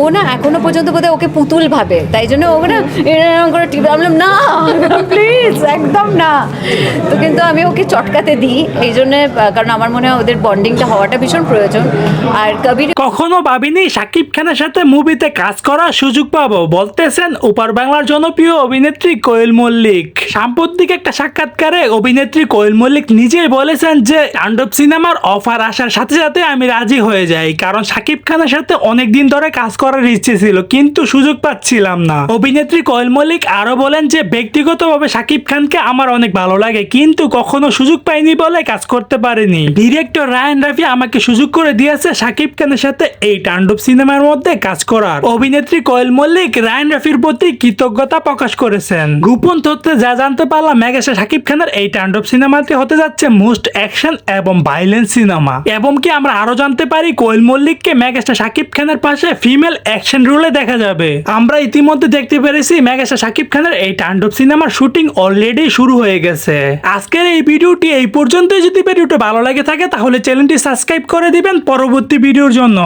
ও না এখনও পর্যন্ত বোধহয় ওকে পুতুল ভাবে। তাই জন্য ও না এরকম করে টিপে আমি বললাম, না প্লিজ একদম না। তো কিন্তু আমি ওকে চটকাতে দিই। এই জন্যে কারণ আমার মনে হয় ওদের বন্ডিংটা হওয়াটা ভীষণ প্রয়োজন। আর কবির কখনো ভাবিনি সাকিব খানের সাথে মুভিতে কাজ করার সুযোগ পাবো বলতেছেন উপার বাংলার জনপ্রিয় অভিনেত্রী কোয়েল মল্লিক। সাম্প্রতিক একটা সাক্ষাৎকারে অভিনেত্রী কোয়েল মল্লিক নিজেই বলেছেন যে তাণ্ডব সিনেমার অফার আসার সাথে সাথে আমি রাজি হয়ে যাই, কারণ সাকিব খানের সাথে অনেক দিন ধরে কাজ করার ইচ্ছে ছিল, কিন্তু সুযোগ পাচ্ছিলাম না। অভিনেত্রী কোয়েল মল্লিক আরও বলেন যে ব্যক্তিগতভাবে সাকিব খানকে আমার অনেক ভালো লাগে, কিন্তু কখনো সুযোগ পাইনি বলে কাজ করতে পারিনি। ডিরেক্টর রায়ন রাফি আমাকে সুযোগ করে দিয়েছে সাকিব খানের সাথে এই তাণ্ডব সিনেমার মধ্যে কাজ করার। অভিনেত্রী কোয়েল মল্লিক রায়ন রাফির প্রতি কৃতজ্ঞতা প্রকাশ করেছেন। গোপন তথ্যে যা জানতে পারলাম মেগাসে সাকিব খানের এই তাণ্ডব সিনেমাতে হতে যাচ্ছে মোস্ট অ্যাকশন এবং ভাইলেন্স সিনেমা। এবং কি আমরা আরও জানতে পারি কোয়েল মল্লিককে মেগাস্টার সাকিব খানের পাশে ফিমেল অ্যাকশন রোলে দেখা যাবে। আমরা ইতিমধ্যে দেখতে পেরেছি মেগাস্টার সাকিব খানের এই তাণ্ডব সিনেমার শুটিং অলরেডি শুরু হয়ে গেছে। আজকের এই ভিডিওটি এই পর্যন্তই। যদি ভিডিওটি ভালো লাগে থাকে তাহলে চ্যানেলটি সাবস্ক্রাইব করে দিবেন পরবর্তী ভিডিওর জন্য।